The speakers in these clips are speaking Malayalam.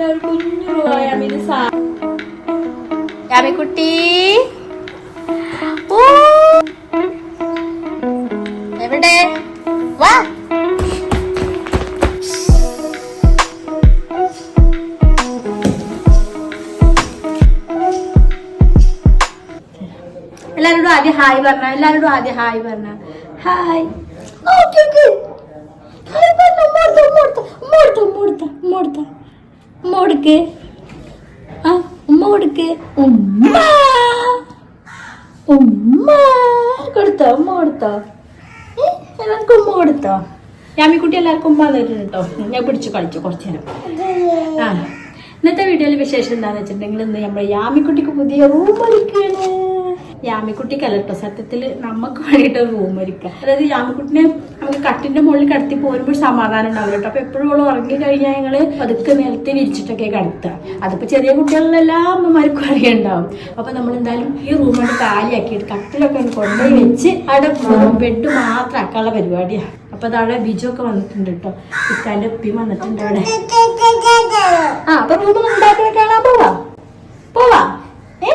എന്താ ഒരു കുഞ്ഞു യാമിന് യാമിക്കുട്ടി എവിടെ? വാ. എല്ലാരോടും ആദ്യം ഹായ് പറഞ്ഞ എല്ലാരോടും ആദ്യം ഹായ് പറഞ്ഞ. ഹായ്. ഓക്കെ ഓക്കെ ഹായ് പറഞ്ഞ മോർത്ത മോർത്ത മോർത്ത മോടുത്ത മോടുത്ത കൊടുക്ക്. ആ ഉമ്മ കൊടുക്ക്. ഉമ്മ. ഉമ്മ കൊടുത്തോ ഉമ്മ കൊടുത്തോ. എല്ലാവർക്കും ഉമ്മ കൊടുത്തോ. യാമിക്കുട്ടി എല്ലാവർക്കും ഉമ്മ തന്നിട്ടുണ്ട് കേട്ടോ ഞാൻ പിടിച്ചു കളിച്ചു കുറച്ചു നേരം. ആ ഇന്നത്തെ വീഡിയോയിൽ വിശേഷം എന്താണെന്ന് വെച്ചിട്ടുണ്ടെങ്കിൽ ഇന്ന് നമ്മുടെ യാമിക്കുട്ടിക്ക് പുതിയ റൂം ഒരുക്കാണ് യാമിക്കുട്ടിക്കല്ല കേട്ടോ സത്യത്തിൽ നമുക്ക് വേണ്ടിയിട്ട് റൂം ഒരുക്കുക അതായത് യാമിക്കുട്ടിനെ നമുക്ക് കട്ടിന്റെ മുകളിൽ കിടത്തി പോരുമ്പോൾ സമാധാനം ഉണ്ടാവില്ല കേട്ടോ. അപ്പൊ എപ്പോഴും അവൾ ഉറങ്ങി കഴിഞ്ഞാൽ ഞങ്ങൾ പതുക്കെ നിലത്തിൽ ഇരിച്ചിട്ടൊക്കെ കടത്തുക അതിപ്പോ ചെറിയ കുട്ടികളിലെല്ലാം അമ്മമാർക്കും അറിയണ്ടാവും. അപ്പൊ നമ്മൾ എന്തായാലും ഈ റൂം കൊണ്ട് കാലിയാക്കിയിട്ട് കട്ടിലൊക്കെ കൊണ്ടുപോയി വെച്ച് അവിടെ ബെഡ് മാത്രം ആക്കാനുള്ള പരിപാടിയാണ് അപ്പൊ അതവിടെ ബിജു ഒക്കെ വന്നിട്ടുണ്ട് കേട്ടോ. ഇക്കാന്റെ ഉപ്പിയും വന്നിട്ടുണ്ട് അവിടെ. ആ അപ്പൊ റൂം ഉണ്ടാക്കി കാണാൻ പോവാ. പോവാ. ഏ?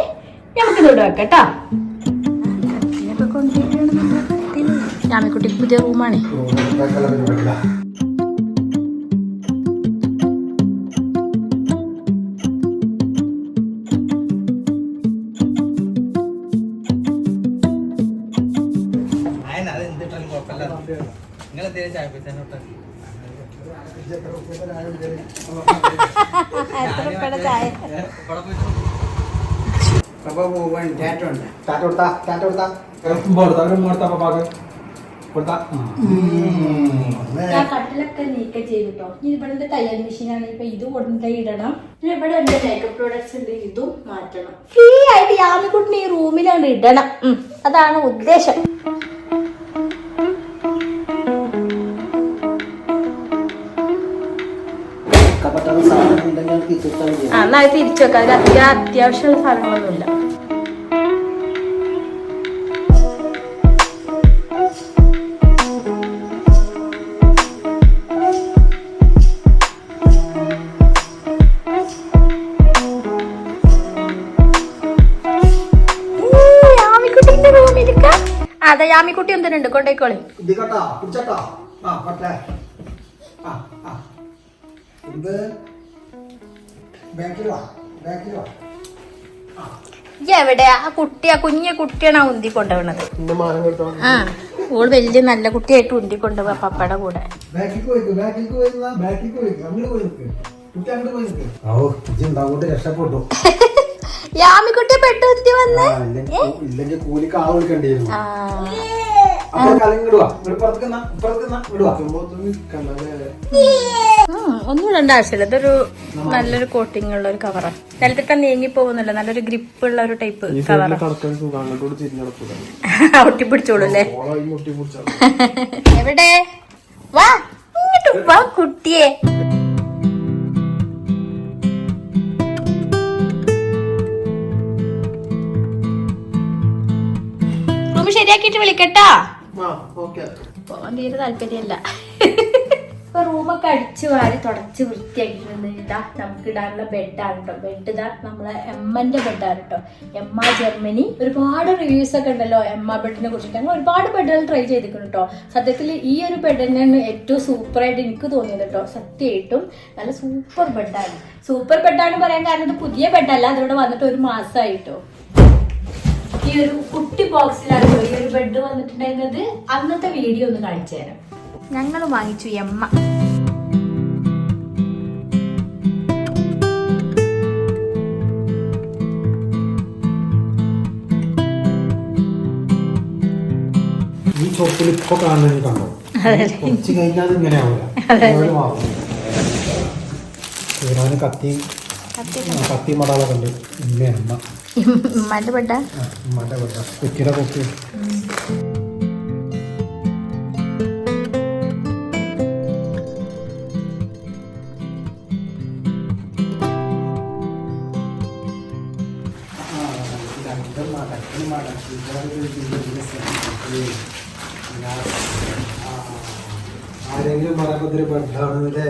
നമുക്ക് ഇവിടെ വെക്കട്ടാ. രാമക്കുട്ടി പുതിയ റൂമാണ്. എത്ര പേടെ ചായ? ടാറ്റ കൊടുത്താ. ടാറ്റ കൊടുത്താ. കൊടുത്താ. പാപ്പാക്ക് കൊടുത്താ? ഞാൻ കട്ടിലൊക്കെ നീക്കം ചെയ്തിട്ടോ. ഇനി ഇവിടെ തയ്യൽ മെഷീനാണ് ഇപ്പൊ ഇത് കൊണ്ടുപോയി ഇടണം. പിന്നെ ഇവിടെ എന്റെ മേക്കപ്പ് പ്രോഡക്ട്സ് ഉണ്ട്. ഇതും മാറ്റണം. ഫ്രീ ആയിട്ട് യാമിക്കുട്ടിനെ ഈ റൂമിലാണ് ഇടണം. അതാണ് ഉദ്ദേശം. ആ എന്നാൽ തിരിച്ചു വെക്കാം. അതിൽ അത്യാ അത്യാവശ്യമുള്ള സാധനങ്ങളൊന്നുമില്ല. വാ കൊണ്ടേക്കോളി. എവിടെ ആ കുട്ടി. ആ കുഞ്ഞ കുട്ടിയാണ് ആ ഉന്തി കൊണ്ടുപോണത്. ആ ഓൾ വലിയ നല്ല കുട്ടിയായിട്ട് ഉന്തി കൊണ്ടുപോവാ പപ്പയുടെ കൂടെ. ഇജ്ജ് രക്ഷപ്പെട്ടു? യാമിക്കുട്ടി പെട്ടു വന്ന്? ആ, ഇല്ലെങ്കിൽ കൂലിക്ക് ഒന്നും ഇടേണ്ട ആവശ്യമില്ല. ഇതൊരു നല്ലൊരു കോട്ടിംഗ് ഉള്ള ഒരു കവറാ നിലത്തിട്ട നീങ്ങി പോകുന്നില്ല നല്ലൊരു ഗ്രിപ്പ് ഉള്ള ഒരു ടൈപ്പ് ഒട്ടിപ്പിടിച്ചോളൂല്ലേ ഒട്ടി പിടിച്ചോളൂ അല്ലേ? എവിടെ? വാ ഇങ്ങോട്ട് വാ കുട്ടിയെ. ശരിയാക്കിട്ട് വിളിക്കട്ടാ. പോവാൻ തീരെ താല്പര്യമില്ല ഇപ്പൊ റൂമൊക്കെ അടിച്ചു വാരി തുടച്ച് വൃത്തിയാക്കിയിട്ടുണ്ട്. ഇതാ നമുക്ക് ഇടാനുള്ള ബെഡാണ് കേട്ടോ ബെഡ് ഇതാ നമ്മളെ എമ്മന്റെ ബെഡാണ് കേട്ടോ എമ്മ ജർമ്മനി ഒരുപാട് റിവ്യൂസ് ഒക്കെ ഉണ്ടല്ലോ എമ്മ ബെഡിനെ കുറിച്ചിട്ട്. ഞങ്ങൾ ഒരുപാട് ബെഡുകൾ ട്രൈ ചെയ്തിട്ടുണ്ട് കേട്ടോ സത്യത്തിൽ ഈ ഒരു ബെഡ് തന്നെയാണ് ഏറ്റവും സൂപ്പറായിട്ട് എനിക്ക് തോന്നിയത് കേട്ടോ സത്യമായിട്ടും നല്ല സൂപ്പർ ബെഡാണ് സൂപ്പർ ബെഡാണ് പറയാൻ കാരണം ഇത് പുതിയ ബെഡല്ല അതിവിടെ വന്നിട്ട് ഒരു മാസമായിട്ടോ ഒരു കുട്ടി ബോക്സിലാണ് ഈ ഒരു ബെഡ് വന്നിട്ടുണ്ടായിരുന്നത്. അന്നത്തെ വീഡിയോ ഒന്ന് കാണിച്ചു തരാം. ഞങ്ങൾ വാങ്ങിച്ചു എമ്മ ഈ ഷോപ്പിൽ ഇപ്പൊ കാണുന്നത് കണ്ടോ? കുറച്ച് കഴിഞ്ഞാൽ ഇങ്ങനെ ആവില്ല കത്തി കത്തി മടാളൊക്കെ ഉണ്ട്. ഇമ്മ അമ്മ. ഉമ്മാന്റെ ആ, ഉമ്മാന്റെ കൊട്ട കുറ്റിയുടെ കൊത്തി ആരെങ്കിലും പറയുമ്പോ ഇതൊരു ബെഡാണ് അല്ലേ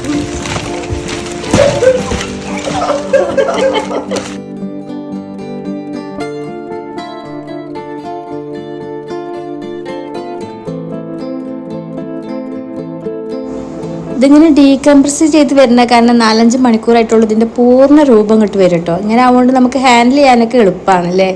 ഇതിങ്ങനെ ഡീകംപ്രസ് ചെയ്ത് വരുന്ന കാരണം നാലഞ്ച് മണിക്കൂറായിട്ടുള്ള ഇതിന്റെ പൂർണ രൂപം കിട്ടുവരും കേട്ടോ. ഇങ്ങനെ ആവുകൊണ്ട് നമുക്ക് ഹാൻഡിൽ ചെയ്യാനൊക്കെ എളുപ്പമാണ് അല്ലേ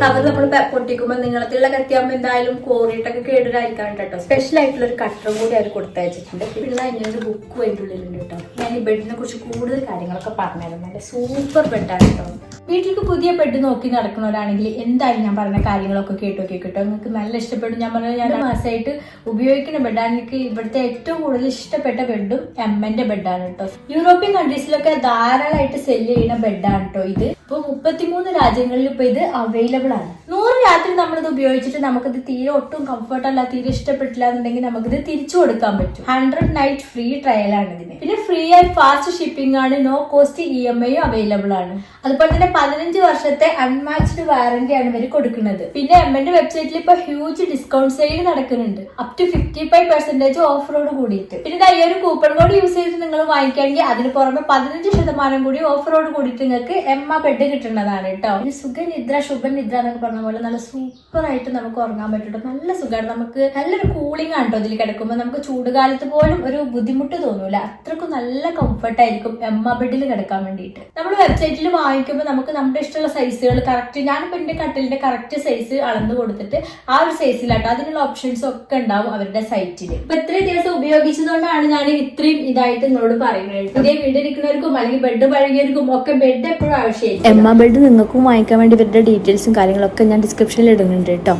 കവർ നമ്മൾ പൊട്ടിക്കുമ്പോൾ നീളത്തിലുള്ള കത്തിയാകുമ്പോൾ എന്തായാലും കോറിയിട്ടൊക്കെ കേടുവരായിരിക്കാൻ കേട്ടോ. സ്പെഷ്യൽ ആയിട്ടുള്ള ഒരു കട്ടറും കൂടി അവർ കൊടുത്തയച്ചിട്ടുണ്ട് പിന്നെ ഒരു ബുക്കും അതിന്റെ ഉള്ളിലുണ്ട് കേട്ടോ. ഞാൻ ഈ ബെഡിനെ കുറിച്ച് കൂടുതൽ കാര്യങ്ങളൊക്കെ പറഞ്ഞായിരുന്നു നല്ല സൂപ്പർ ബെഡാണ് കേട്ടോ. വീട്ടിലേക്ക് പുതിയ ബെഡ് നോക്കി നടക്കുന്നവരാണെങ്കിൽ എന്തായാലും ഞാൻ പറഞ്ഞ കാര്യങ്ങളൊക്കെ കേട്ടോ കേട്ടോ. നിങ്ങൾക്ക് നല്ല ഇഷ്ടപ്പെടും ഞാൻ പറഞ്ഞത് ഞാൻ മാസമായിട്ട് ഉപയോഗിക്കുന്ന ബെഡാണ് എനിക്ക് ഇവിടുത്തെ ഏറ്റവും കൂടുതൽ ഇഷ്ടപ്പെട്ട ബെഡും എമ്മന്റെ ബെഡാണ് കേട്ടോ. യൂറോപ്യൻ കൺട്രീസിലൊക്കെ ധാരാളമായിട്ട് സെൽ ചെയ്യുന്ന ബെഡാണ് കേട്ടോ ഇത്. ഇപ്പൊ മുപ്പത്തിമൂന്ന് രാജ്യങ്ങളിൽ ഇപ്പൊ ഇത് അവൈലബിൾ ആണ്. നൂറ് രാത്രി നമ്മളിത് ഉപയോഗിച്ചിട്ട് നമുക്കിത് തീരെ ഒട്ടും കംഫർട്ട് അല്ല തീരെ ഇഷ്ടപ്പെട്ടില്ല എന്നുണ്ടെങ്കിൽ നമുക്കിത് തിരിച്ചു കൊടുക്കാൻ പറ്റും. ഹൺഡ്രഡ് നൈറ്റ് ഫ്രീ ട്രയൽ ആണ് ഇതിന്. പിന്നെ ഫ്രീ ആയി ഫാസ്റ്റ് ഷിപ്പിംഗ് ആണ് no cost E M I available ആണ്. അതുപോലെ തന്നെ പതിനഞ്ച് വർഷത്തെ അൺമാച്ച്ഡ് വാറന്റി ആണ് ഇവർ കൊടുക്കുന്നത്. പിന്നെ എം എന്റെ വെബ്സൈറ്റിൽ ഇപ്പൊ ഹ്യൂജ് ഡിസ്കൗണ്ട് സെയിൽ നടക്കുന്നുണ്ട്. Up to fifty five percentage ഓഫറോട് കൂടിയിട്ട്. പിന്നെ ഈ ഒരു കൂപ്പൺ കോഡ് യൂസ് ചെയ്ത് നിങ്ങൾ വാങ്ങിക്കുകയാണെങ്കിൽ അതിന് പുറമെ പതിനഞ്ച് ശതമാനം കൂടി ഓഫറോട് കൂടിയിട്ട് നിങ്ങൾക്ക് എം ആ ബെഡ് കിട്ടുന്നതാണ് കേട്ടോ. പിന്നെ സുഖനിദ്ര ശുഭനിദ്ര എന്നൊക്കെ പറഞ്ഞ പോലെ നല്ല സൂപ്പർ ആയിട്ട് നമുക്ക് ഉറങ്ങാൻ പറ്റും നല്ല സുഖമാണ് നമുക്ക് നല്ലൊരു കൂളിംഗ് ആണ് കേട്ടോ ഇതിൽ കിടക്കുമ്പോൾ നമുക്ക് ചൂടുകാലത്ത് പോലും ഒരു ബുദ്ധിമുട്ട് തോന്നൂല. അത്രക്കും നല്ല കംഫർട്ടായിരിക്കും എം ആ ബെഡിൽ കിടക്കാൻ വേണ്ടിയിട്ട്. നമ്മൾ വെബ്സൈറ്റിൽ വാങ്ങിക്കുമ്പോൾ നമുക്ക് നമ്മുടെ ഇഷ്ടമുള്ള സൈസുകൾ കറക്റ്റ് ഞാനിപ്പോൾ എന്റെ കട്ടിലിന്റെ കറക്റ്റ് സൈസ് അളന്ന് കൊടുത്തിട്ട് ആ ഒരു സൈസിലാട്ടോ അതിനുള്ള ഓപ്ഷൻസ് ഒക്കെ ഉണ്ടാവും അവരുടെ സൈറ്റിൽ ഇപ്പൊ ഇത്രയും ദിവസം ഉപയോഗിച്ചതുകൊണ്ടാണ് ഞാൻ ഇത്രയും ഇതായിട്ട് നിങ്ങളോട് പറയുന്നത്. പുതിയ വീടിരിക്കുന്നവർക്കും അല്ലെങ്കിൽ ബെഡ് പഴകിയവർക്കും ഒക്കെ ബെഡ് എപ്പോഴും ആവശ്യമായിരിക്കും. എം ബെഡ് നിങ്ങൾക്കും വാങ്ങിക്കാൻ വേണ്ടി ഇവരുടെ ഡീറ്റെയിൽസും കാര്യങ്ങളൊക്കെ ഞാൻ ഡിസ്ക്രിപ്ഷനിൽ ഇടുന്നുണ്ട് കേട്ടോ.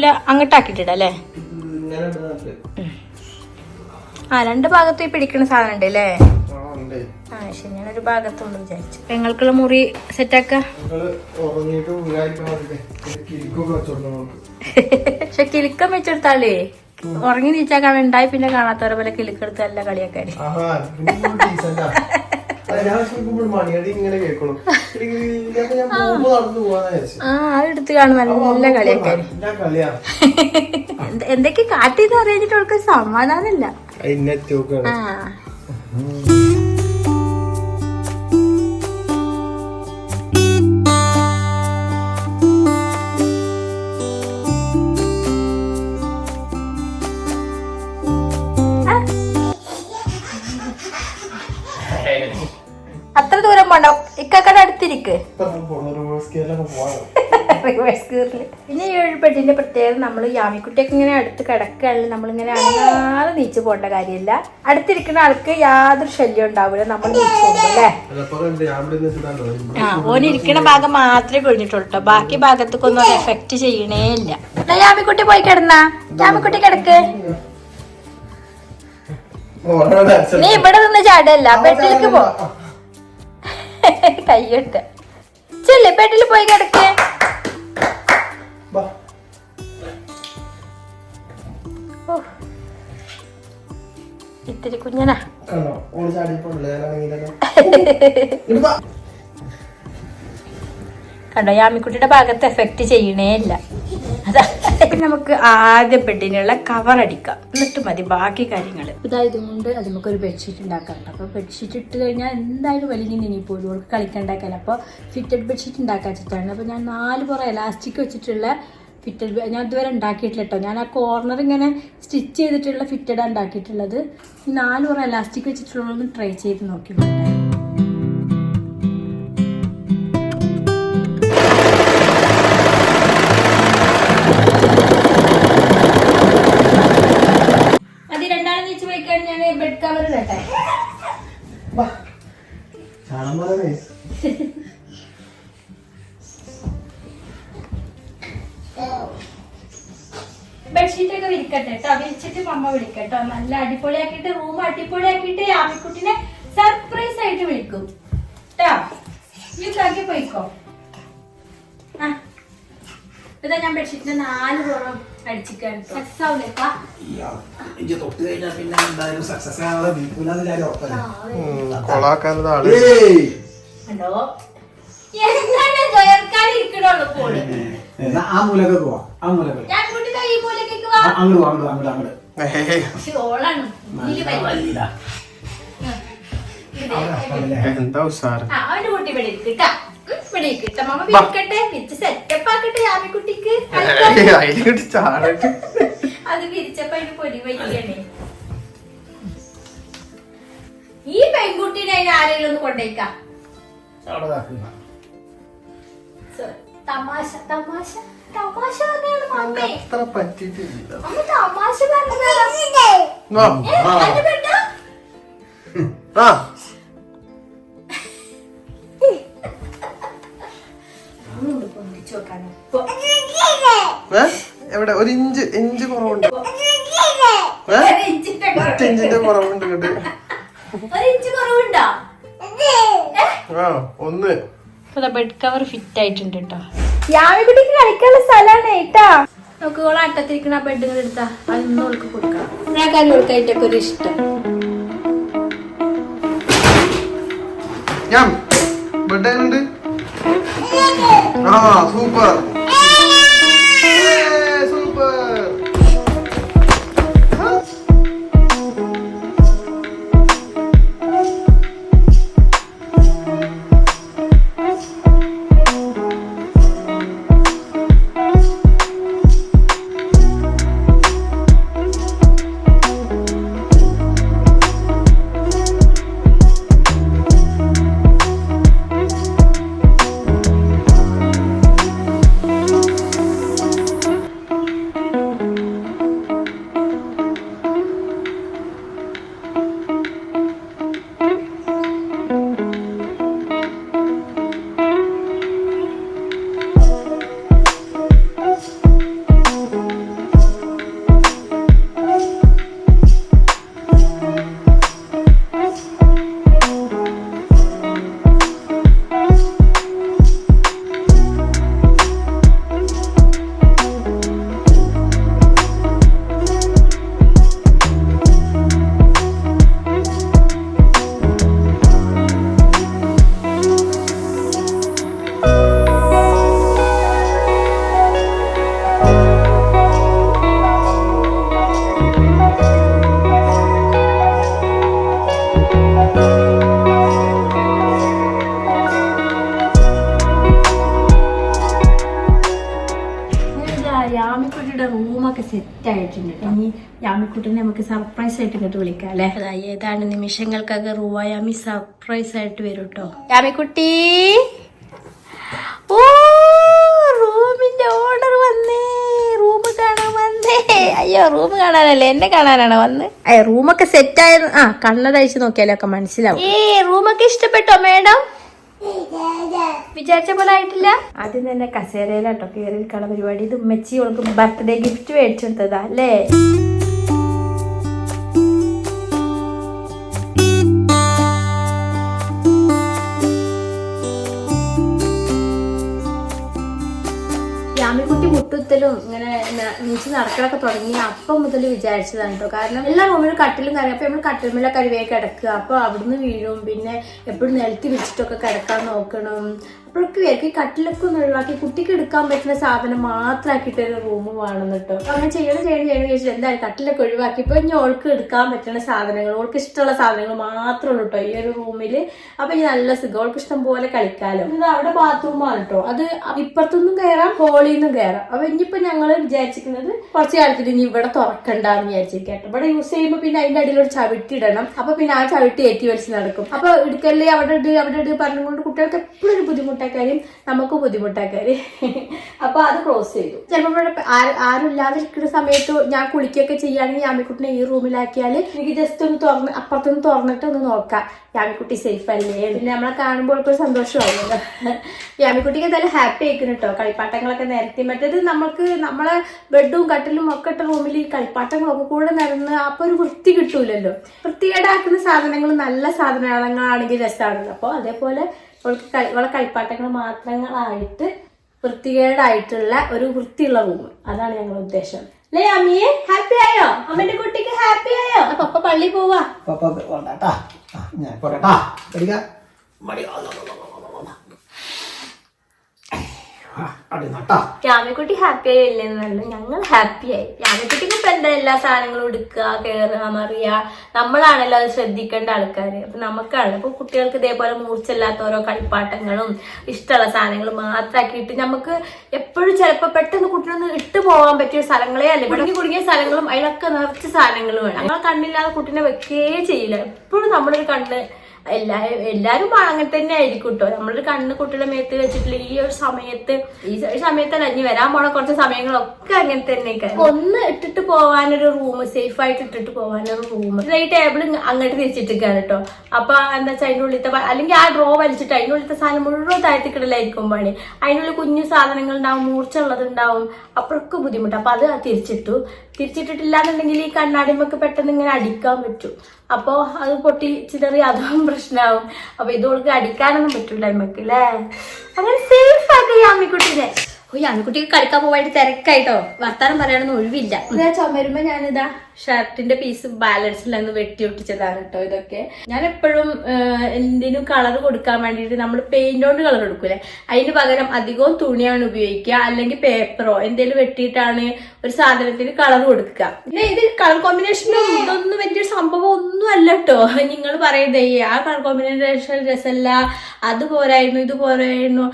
മൂല അങ്ങോട്ടാക്കിട്ടിടല്ലേ ആ രണ്ട് ഭാഗത്തും ഈ പിടിക്കുന്ന സാധനം ഉണ്ട് അല്ലേ? ആ, ശരി ഞാനൊരു ഭാഗത്തുണ്ട് വിചാരിച്ചു. പെങ്ങൾക്കുള്ള മുറി സെറ്റ് നിങ്ങൾ ഉറങ്ങിയിട്ട് വീഴാതിരിക്കാൻ വേണ്ടിയിട്ട് ഒരു കിരിക്കൊക്കെ വെച്ചോളൂ നമുക്ക് പക്ഷെ കിലുക്കം വെച്ചെടുത്താലേ ഉറങ്ങി നീച്ചാ ഉണ്ടായി പിന്നെ കാണാത്തവരെ പോലെ കിലുക്കെടുത്ത് എല്ലാ കളിയാക്കാര് കാണും. നല്ല എന്തൊക്കെ കാട്ടിന്ന് അറിയിച്ചിട്ട് അവൾക്ക് സമാധാനമില്ല. ആ അത്ര ദൂരം വേണ്ടോ ഇക്കക്കട അടുത്തിരിക്ക്. പിന്നെ ഈ ഒരു ബെഡിന്റെ പ്രത്യേകത നമ്മൾ യാമിക്കുട്ടിയൊക്കെ ഇങ്ങനെ അടുത്ത് കിടക്കുകയാണെങ്കിൽ നമ്മളിങ്ങനെ അനങ്ങാതെ നീച്ചു പോകേണ്ട കാര്യമില്ല. അടുത്തിരിക്കുന്ന ആൾക്ക് യാതൊരു ശല്യം ഉണ്ടാവില്ല നമ്മൾ നീച്ചു അല്ലേ? ആ ഇരിക്കുന്ന ഭാഗം മാത്രമേ കൊഴിഞ്ഞിട്ടുള്ളൂ ട്ടോ. ബാക്കി ഭാഗത്തേക്കൊന്നും അത് എഫക്ട് ചെയ്യണേ ഇല്ല. യാമിക്കുട്ടി പോയി കിടന്നാ? യാമിക്കുട്ടി കിടക്ക്. നീ ഇവിടെ നിന്ന് ചാടല്ല. ബെഡിലേക്ക് പോ. കൈയിട്ട്. ചെല്ലേ ബെഡിൽ പോയി കിടക്ക്. ഇത്തിരി കുഞ്ഞനാ. കണ്ടോ യാമിക്കുട്ടിയുടെ ഭാഗത്ത് എഫക്റ്റ് ചെയ്യണേ ഇല്ല. അതാ. നമുക്ക് ആദ്യം ബെഡിനുള്ള കവർ അടിക്കാം. എന്നിട്ട് മതി ബാക്കി കാര്യങ്ങൾ ഇതായത് കൊണ്ട് അത് നമുക്കൊരു ബെഡ്ഷീറ്റ് ഉണ്ടാക്കാം കേട്ടോ അപ്പോൾ ബെഡ്ഷീറ്റ് ഇട്ട് കഴിഞ്ഞാൽ എന്തായാലും വലിഞ്ഞ് ഇനിയിപ്പോൾ അവൾക്ക് കളിക്കണ്ടാക്കാൻ അപ്പോൾ ഫിറ്റഡ് ബെഡ്ഷീറ്റ് ഉണ്ടാക്കാൻ വെച്ചിട്ടാണ്. അപ്പോൾ ഞാൻ നാല് പുറം എലാസ്റ്റിക് വെച്ചിട്ടുള്ള ഫിറ്റഡ് ഞാൻ ഇതുവരെ ഉണ്ടാക്കിയിട്ടില്ല കേട്ടോ ഞാൻ ആ കോർണർ ഇങ്ങനെ സ്റ്റിച്ച് ചെയ്തിട്ടുള്ള ഫിറ്റഡാണ് ഉണ്ടാക്കിയിട്ടുള്ളത് നാല് പുറം എലാസ്റ്റിക് വെച്ചിട്ടുള്ളതൊന്ന് ട്രൈ ചെയ്ത് നോക്കി നല്ല അടിപൊളിയാക്കിയിട്ട് റൂം അടിപൊളിയാക്കിയിട്ട് ആമിക്കുട്ടിനെ സർപ്രൈസ് ആയിട്ട് വിളിക്കും. കേട്ടോ നീ പോയിക്കോ. ആ ഇതാ ഞാൻ ബെഡ്ഷീറ്റിന്റെ നാല് പുറം സക്സസ് തൊട്ട് കഴിഞ്ഞാൽ പിന്നെ എന്തായാലും സക്സസ് ആവാതെ വീട്ടിലാന്ന് ഞാൻ ഉറപ്പല്ലേ? ഹലോ? എന്താണ് ജയർക്കാനിരിക്കണുള്ളൂ പോൾ എന്നാ ആ മൂലക്ക് പോവാ ആ മൂലക്ക്. അങ്ങോട്ട് വാ, അങ്ങോട്ട് വാ, അങ്ങോട്ട് അങ്ങോട്ട് എന്താ ഉഷാറ് അവന്റെ കുട്ടി ഇവിടെ ഇരിക്കട്ടാ. ഇവിടെ ഇരിക്കട്ടെ. മമ്മ വിരിക്കട്ടെ? വിരിച്ച് സെറ്റപ്പ് ആക്കട്ടെ ആമിക്കുട്ടിക്ക് അത് വിരിച്ചപ്പോ അതിന് പൊരി വയ്ക്കണേ ഈ പെൺകുട്ടീനെ അതിന് ആരെങ്കിലും ഒന്ന് കൊണ്ടേക്കാം? തമാശ തമാശ. അത്ര പറ്റിയിട്ടില്ല. ആ? എവിടെ? ഒരു ഇഞ്ച് ഇഞ്ച് കുറവുണ്ട്? ഇഞ്ചിന്റെ കുറവുണ്ട്. കേട്ടോ ഇഞ്ച് കുറവുണ്ടോ? ആ ഒന്ന്. ബെഡ് കവർ ഫിറ്റ് ആയിട്ടുണ്ട് കേട്ടോ യാമിക്കുട്ടിക്ക് കളിക്കാനുള്ള സ്ഥലമാണ് കേട്ടാ നമുക്ക് ഓളെ അട്ടത്തിരിക്കണ ബെഡ് ഇങ്ങനെ എടുത്താ. അതൊന്നും ഓൾക്ക് കൊടുക്കാം ഞാൻ ഓൾക്കായിട്ടൊക്കെ ഒരു ഇഷ്ടം. ഞാൻ ബെഡ് എങ്ങനെയുണ്ട് ആ സൂപ്പർ സൂപ്പർ സർപ്രൈസ് ആയിട്ട് ഇങ്ങോട്ട് വിളിക്കാം അല്ലേ? ഏതാണ് നിമിഷങ്ങൾക്കൊക്കെ റൂവായാമി സർപ്രൈസ് ആയിട്ട് വരും കേട്ടോ യാമിക്കുട്ടി. ഓ റൂമിന്റെ ഓർഡർ വന്നേ. റൂം കാണാൻ വന്നേ. അയ്യോ റൂം കാണാനല്ലേ? എന്നെ കാണാനാണ് വന്ന്? അയ്യോ റൂമൊക്കെ സെറ്റ് ആയത് ആ കണ്ണടഴിച്ച് നോക്കിയാലോ ഒക്കെ മനസ്സിലാവും. ഏ റൂമൊക്കെ ഇഷ്ടപ്പെട്ടോ മേഡം? വിചാരിച്ച പോലെ ആയിട്ടില്ല? ആദ്യം തന്നെ കസേരയിലാട്ടോ കയറി കള പരിപാടി. ഇത് ഉമ്മച്ചി ഓൾക്ക് ബർത്ത്ഡേ ഗിഫ്റ്റ് മേടിച്ചെടുത്തതാ അല്ലേ? മുട്ടുത്തലും ഇങ്ങനെ നീച്ച് നടക്കലൊക്കെ തുടങ്ങി അപ്പം മുതൽ വിചാരിച്ചതാണ് കേട്ടോ കാരണം എല്ലാ റൂമിലും കട്ടിലും കറി അപ്പൊ നമ്മൾ കട്ടിലുമേലെ കരുവേ കിടക്കുക. അപ്പോൾ അവിടുന്ന് വീഴും. പിന്നെ എപ്പോഴും നിലത്തി വിരിച്ചിട്ടൊക്കെ കിടക്കാൻ നോക്കണം. അപ്പോഴൊക്കെ വിചാരിക്കും കട്ടിലൊക്കെ ഒന്ന് ഒഴിവാക്കി കുട്ടിക്ക് എടുക്കാൻ പറ്റുന്ന സാധനം മാത്രമാക്കിയിട്ട് ഒരു റൂം വേണം കേട്ടോ അങ്ങനെ ചെയ്യണം ചെയ്യണം ചെയ്യണം ചോദിച്ചിട്ട് എന്തായാലും കട്ടിലൊക്കെ ഒഴിവാക്കി. ഇനി ഓൾക്ക് എടുക്കാൻ പറ്റുന്ന സാധനങ്ങൾ ഓൾക്ക് ഇഷ്ടമുള്ള സാധനങ്ങൾ മാത്രമേ ഉള്ളൂ കേട്ടോ ഈ ഒരു റൂമിൽ അപ്പൊ ഇനി നല്ല സുഖം. ഓൾക്ക് ഇഷ്ടം പോലെ കളിക്കാലോ. ഇത് അവിടെ ബാത്റൂമാണ് കേട്ടോ അത് ഇപ്പുറത്തുനിന്നും കയറാം ഹോളിൽ നിന്നും കയറാം അപ്പൊ ഇനിയിപ്പോ ഞങ്ങൾ വിചാരിച്ചിരിക്കുന്നത് കുറച്ച് കാലത്തിന് ഇനി ഇവിടെ തുറക്കണ്ടെന്ന് വിചാരിച്ചിരിക്കട്ടെ ഇവിടെ യൂസ് ചെയ്യുമ്പോൾ പിന്നെ അതിന്റെ അടിയിൽ ഒരു ചവിട്ടി ഇടണം. അപ്പൊ പിന്നെ ആ ചവിട്ടി ഏറ്റി വലിച്ച് നടക്കും. അപ്പൊ എടുക്കല്ലേ? അവിടെ ഇട് അവിടെ ഇട് പറഞ്ഞുകൊണ്ട് കുട്ടികൾക്ക് എപ്പോഴും ഒരു ബുദ്ധിമുട്ടാക്കാരും നമുക്ക് ബുദ്ധിമുട്ടാക്കാര് അപ്പോൾ അത് ക്ലോസ് ചെയ്തു. ചിലപ്പോൾ ഇവിടെ ഇല്ലാതെ ഇരിക്കുന്ന സമയത്ത് ഞാൻ കുളിക്കുകയൊക്കെ ചെയ്യുകയാണെങ്കിൽ യാമിക്കുട്ടിനെ ഈ റൂമിലാക്കിയാൽ എനിക്ക് ജസ്റ്റ് ഒന്ന് തുറന്ന് അപ്പുറത്തൊന്ന് തുറന്നിട്ട് ഒന്ന് നോക്കാം. യാമിക്കുട്ടി സേഫ് അല്ലേ? പിന്നെ നമ്മളെ കാണുമ്പോൾ ഒരു സന്തോഷമാവുമല്ലോ. യാമിക്കുട്ടിക്ക് എന്തായാലും ഹാപ്പി ആയിരിക്കും കേട്ടോ കളിപ്പാട്ടങ്ങളൊക്കെ നിരത്തി. മറ്റേത് നമുക്ക് നമ്മളെ ബെഡും കട്ടിലും ഒക്കെ ഇട്ട റൂമിൽ ഈ കളിപ്പാട്ടങ്ങളൊക്കെ കൂടെ നിരന്ന് അപ്പോൾ ഒരു വൃത്തി കിട്ടൂലല്ലോ. വൃത്തികേടാക്കുന്ന സാധനങ്ങൾ നല്ല സാധനങ്ങളാണെങ്കിൽ രസമാണല്ലോ അപ്പോൾ അതേപോലെ അവൾക്ക് കളി അവളെ കളിപ്പാട്ടങ്ങൾ മാത്രങ്ങളായിട്ട് വൃത്തികേടായിട്ടുള്ള ഒരു വൃത്തിയുള്ള റൂം അതാണ് ഞങ്ങളുടെ ഉദ്ദേശം. അല്ലേ അമ്മിയെ? ഹാപ്പി ആയോ? അമ്മന്റെ കുട്ടിക്ക് ഹാപ്പി ആയോ? അപ്പൊ പള്ളി പോവാ. പപ്പ ഞാൻ പോരാട്ടാ പഠിക്കാം മടി ആ, ആ, ആ, ആ, ആ, ആ. ആ, അടി നട്ടാ രാമക്കുട്ടി ഹാപ്പി ആയില്ലെന്നല്ല ഞങ്ങൾ ഹാപ്പി ആയി. രാമക്കുട്ടിക്ക് ഇപ്പൊ എന്താ എല്ലാ സാധനങ്ങളും എടുക്കുക കയറുക മറിയുക? നമ്മളാണല്ലോ അത് ശ്രദ്ധിക്കേണ്ട ആൾക്കാർ അപ്പൊ നമുക്കാണ് അപ്പൊ കുട്ടികൾക്ക് ഇതേപോലെ മൂർച്ചയില്ലാത്ത ഓരോ കളിപ്പാട്ടങ്ങളും ഇഷ്ടമുള്ള സാധനങ്ങൾ മാത്രമാക്കിയിട്ട് നമുക്ക് എപ്പോഴും ചിലപ്പോൾ പെട്ടെന്ന് കുട്ടിനൊന്ന് ഇട്ട് പോകാൻ പറ്റിയ സ്ഥലങ്ങളേ അല്ല. കുടുങ്ങി കുടുങ്ങിയ സ്ഥലങ്ങളും അതിലൊക്കെ നിറച്ച് സാധനങ്ങൾ വേണം. നമ്മളെ കണ്ണില്ലാതെ കുട്ടീനെ വെക്കേ ചെയ്യില്ല. എപ്പോഴും നമ്മളൊരു കണ്ണ് എല്ലാരും എല്ലാരും അങ്ങനെ തന്നെ ആയിരിക്കും കേട്ടോ നമ്മളൊരു കണ്ണ് കുട്ടിയുടെ മേത്ത് വെച്ചിട്ടില്ല ഈ ഒരു സമയത്ത് ഈ സമയത്ത് ഇനി വരാൻ പോണ കുറച്ച് സമയങ്ങളൊക്കെ അങ്ങനെ തന്നെ ഒന്ന് ഇട്ടിട്ട് പോവാനൊരു റൂം സേഫ് ആയിട്ട് ഇട്ടിട്ട് പോവാനൊരു റൂം ഈ ടേബിൾ അങ്ങോട്ട് തിരിച്ചിട്ടിരിക്കാൻ കേട്ടോ അപ്പൊ എന്താ വെച്ചാൽ അതിന്റെ ഉള്ളിലത്തെ അല്ലെങ്കിൽ ആ ഡ്രോ വലിച്ചിട്ട് അതിന്റെ ഉള്ളിലത്തെ സാധനം മുഴുവൻ താഴ്ത്തിക്കിടലായിരിക്കും പണി. അതിനുള്ളിൽ കുഞ്ഞു സാധനങ്ങൾ ഉണ്ടാവും മൂർച്ച ഉള്ളതുണ്ടാവും അപ്പോഴൊക്കെ ബുദ്ധിമുട്ട്. അപ്പൊ അത് തിരിച്ചിട്ടു. തിരിച്ചിട്ടിട്ടില്ല എന്നുണ്ടെങ്കിൽ ഈ കണ്ണാടിമൊക്കെ പെട്ടെന്ന് ഇങ്ങനെ അടിക്കാൻ പറ്റും. അപ്പോൾ അത് പൊട്ടി ചിതറി അതും പ്രശ്നമാവും അപ്പൊ ഇതോൾക്ക് അടിക്കാനൊന്നും പറ്റൂല അമ്മയ്ക്ക് അല്ലേ അങ്ങനെ സേഫ് ആക്കി അമ്മിക്കുട്ടീനെ. ഓ ഈ കളിക്കാൻ പോവായിട്ട് തിരക്കായിട്ടോ. വർത്താനം പറയാനൊന്നും ഒഴിവില്ല. ചുമരുമ്പോ ഞാനിതാ ഷർട്ടിന്റെ പീസ് ബാലൻസ് ഇല്ലെന്ന് വെട്ടി ഒട്ടിച്ചതാണ് കേട്ടോ ഇതൊക്കെ. ഞാൻ എപ്പോഴും എന്തിനും കളർ കൊടുക്കാൻ വേണ്ടിയിട്ട് നമ്മൾ പെയിന്റ് കൊണ്ട് കളർ കൊടുക്കൂലേ അതിന് പകരം അധികവും തുണിയാണ് ഉപയോഗിക്കുക. അല്ലെങ്കിൽ പേപ്പറോ എന്തെങ്കിലും വെട്ടിയിട്ടാണ് ഒരു സാധനത്തിന് കളർ കൊടുക്കുക. പിന്നെ ഇത് കളർ കോമ്പിനേഷനും ഇതൊന്നും വലിയൊരു സംഭവം ഒന്നും അല്ല കേട്ടോ നിങ്ങൾ പറയുന്നേ ആ കളർ കോമ്പിനേഷൻ രസമല്ല അത് പോരായിരുന്നു ഇത് പോരായിരുന്നു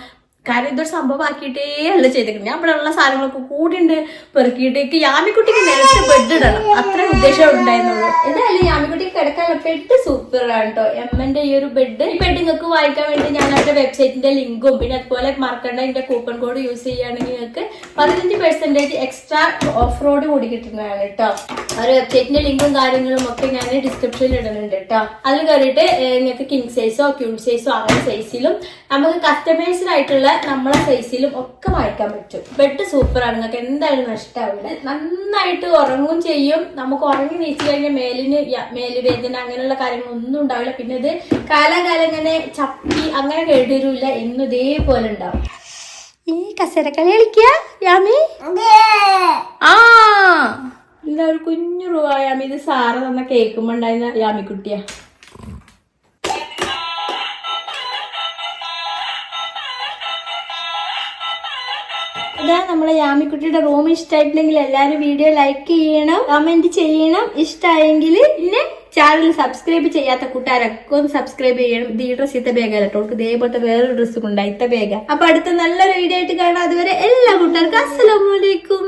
കാരണം ഇതൊരു സംഭവമാക്കിയിട്ടേ അല്ല ചെയ്തേക്കുന്നത് ഞാൻ ഇവിടെ ഉള്ള സാധനങ്ങളൊക്കെ കൂടിണ്ട് പെറുക്കിയിട്ടേക്ക് യാമിക്കുട്ടിക്ക് നേരത്തെ ബെഡ് ഇടണം. അത്ര ഉദ്ദേശം ഉണ്ടായിരുന്നുള്ളൂ. എന്തായാലും യാമിക്കുട്ടിക്ക് കിടക്കാനുള്ള ബെഡ് സൂപ്പറാണ് കേട്ടോ എമ്മന്റെ ഈ ഒരു ബെഡ് ഈ ബെഡ് നിങ്ങൾക്ക് വാങ്ങിക്കാൻ വേണ്ടി ഞാൻ അവരുടെ വെബ്സൈറ്റിന്റെ ലിങ്കും പിന്നെ അതുപോലെ മറക്കേണ്ട എന്റെ കൂപ്പൺ കോഡ് യൂസ് ചെയ്യുകയാണെങ്കിൽ നിങ്ങൾക്ക് പതിനഞ്ച് പെർസെന്റേജ് എക്സ്ട്രാ ഓഫ് റോഡ് കൂടി കിട്ടുന്നതാണ് കേട്ടോ ഒരു വെബ്സൈറ്റിന്റെ ലിങ്കും കാര്യങ്ങളും ഒക്കെ ഞാൻ ഡിസ്ക്രിപ്ഷനിൽ ഇടുന്നുണ്ട് കേട്ടോ അതിൽ കയറിയിട്ട് നിങ്ങൾക്ക് കിങ് സൈസോ ക്യൂൺ സൈസോ അങ്ങനെ സൈസിലും നമുക്ക് കസ്റ്റമൈസ്ഡ് ആയിട്ടുള്ള നമ്മളെ സൈസിലും ഒക്കെ മായ്ക്കാൻ പറ്റും. ബെഡ് ആണ്. നിങ്ങൾക്ക് എന്തായാലും നഷ്ടമാവില്ല നന്നായിട്ട് ഉറങ്ങും ചെയ്യും. നമുക്ക് ഉറങ്ങി നീച്ചു കഴിഞ്ഞാൽ മേലിന് മേലുവേദന അങ്ങനെയുള്ള കാര്യങ്ങളൊന്നും ഉണ്ടാവില്ല. പിന്നെ ഇത് കാലാകാലം ഇങ്ങനെ ചപ്പി അങ്ങനെ കേട്ടിരില്ല എന്നും ഇതേപോലെ ഉണ്ടാവും. ഈ കസേരക്കളി കളിക്കുക യാമി? ആ. എന്താ ഒരു കുഞ്ഞു രൂപ യാമി? ഇത് സാറ് തന്ന കേൾക്കുമ്പോണ്ടായിരുന്ന യാമിക്കുട്ടിയാ. ഇതാ നമ്മളെ യാമിക്കുട്ടിയുടെ റൂം ഇഷ്ടമായിട്ടുണ്ടെങ്കിൽ എല്ലാവരും വീഡിയോ ലൈക്ക് ചെയ്യണം കമന്റ് ചെയ്യണം. ഇഷ്ടമായെങ്കിൽ പിന്നെ ചാനൽ സബ്സ്ക്രൈബ് ചെയ്യാത്ത കൂട്ടുകാരൊക്കെ ഒന്ന് സബ്സ്ക്രൈബ് ചെയ്യണം. ഇത് ഈ ഡ്രസ് ഇത്ത ബേഗ കേട്ടോ. ഇതേപോലത്തെ വേറൊരു ഡ്രസ്സ് കൊണ്ടാ ഇത്ത ബേഗ അപ്പൊ അടുത്ത നല്ലൊരു വീഡിയോ ആയിട്ട് കാണാം. അതുവരെ എല്ലാ കൂട്ടുകാർക്കും അസ്സലാമലൈക്കും